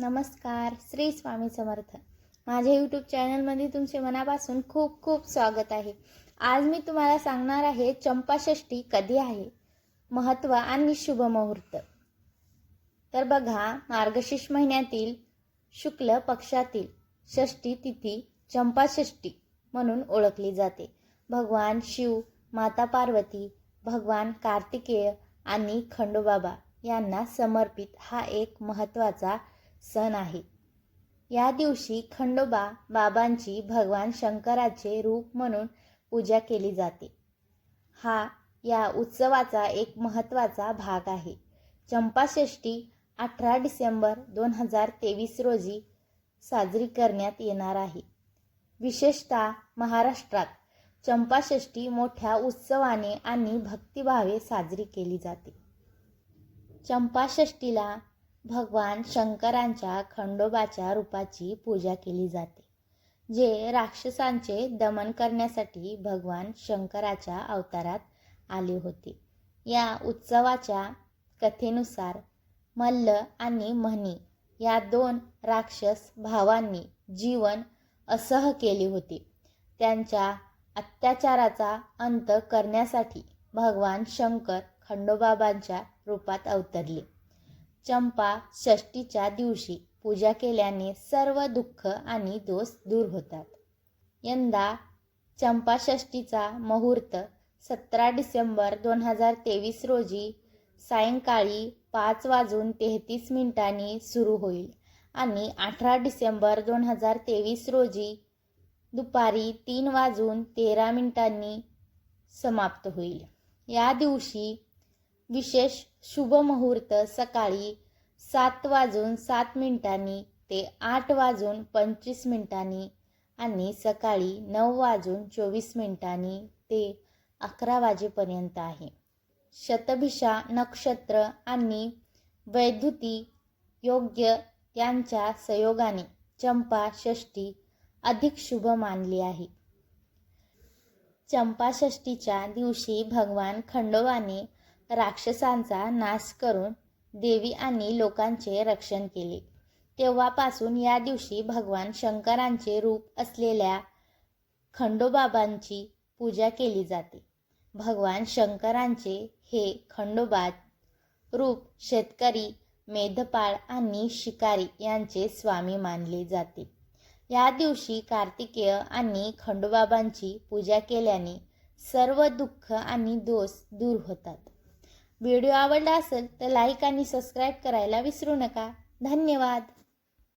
नमस्कार श्री स्वामी समर्थ. माझ्या यूट्यूब चॅनलमध्ये तुमचे मनापासून खूप खूप स्वागत आहे. आज मी तुम्हाला सांगणार आहे चंपाषष्ठी कधी आहे? महत्त्व आणि शुभ मुहूर्त. तर बघा मार्गशीर्ष महिन्यातील शुक्ल पक्षातील षष्ठी तिथी चंपाषष्ठी म्हणून ओळखली जाते. भगवान शिव माता पार्वती भगवान कार्तिकेय आणि खंडोबाबा यांना समर्पित हा एक महत्त्वाचा सण आहे. या दिवशी खंडोबा बाबांची भगवान शंकराचे रूप म्हणून पूजा केली जाते. हा या उत्सवाचा एक महत्त्वाचा भाग आहे. चंपाषष्ठी अठरा डिसेंबर दोन हजार तेवीस रोजी साजरी करण्यात येणार आहे. विशेषतः महाराष्ट्रात चंपाषष्ठी मोठ्या उत्सवाने आणि भक्तिभावे साजरी केली जाते. चंपाषष्ठीला भगवान शंकरांच्या खंडोबाच्या रूपाची पूजा केली जाते जे राक्षसांचे दमन करण्यासाठी भगवान शंकराच्या अवतारात आले होते. या उत्सवाच्या कथेनुसार मल्ल आणि म्हणी या दोन राक्षस भावांनी जीवन असह केले होते. त्यांच्या अत्याचाराचा अंत करण्यासाठी भगवान शंकर खंडोबाबांच्या रूपात अवतरले. चंपा षष्टीच्या दिवशी पूजा केल्याने सर्व दुःख आणि दोष दूर होतात. यंदा चंपाषष्टीचा मुहूर्त सतरा डिसेंबर दोन हजार तेवीस रोजी सायंकाळी पाच वाजून तेहतीस मिनिटांनी सुरू होईल आणि अठरा डिसेंबर दोन हजार तेवीस रोजी दुपारी तीन वाजून तेरा मिनिटांनी समाप्त होईल. या दिवशी विशेष शुभ मुहूर्त सकाळी सात वाजून सात मिनिटांनी ते आठ वाजून पंचवीस मिनिटांनी आणि सकाळी नऊ वाजून चोवीस मिनिटांनी ते अकरा वाजेपर्यंत आहे. शतभिषा नक्षत्र आणि वैद्युती योग्य यांच्या संयोगाने चंपा षष्टी अधिक शुभ मानली आहे. चंपाषष्टीच्या दिवशी भगवान खंडोबाने राक्षसांचा नाश करून देवी आणि लोकांचे रक्षण केले. तेव्हापासून या दिवशी भगवान शंकरांचे रूप असलेल्या खंडोबाबांची पूजा केली जाते. भगवान शंकरांचे हे खंडोबा रूप शेतकरी मेधपाळ आणि शिकारी यांचे स्वामी मानले जाते. या दिवशी कार्तिकेय आणि खंडोबाबांची पूजा केल्याने सर्व दुःख आणि दोष दूर होतात. व्हिडिओ आवडला असेल तर लाईक आणि सबस्क्राईब करायला विसरू नका. धन्यवाद.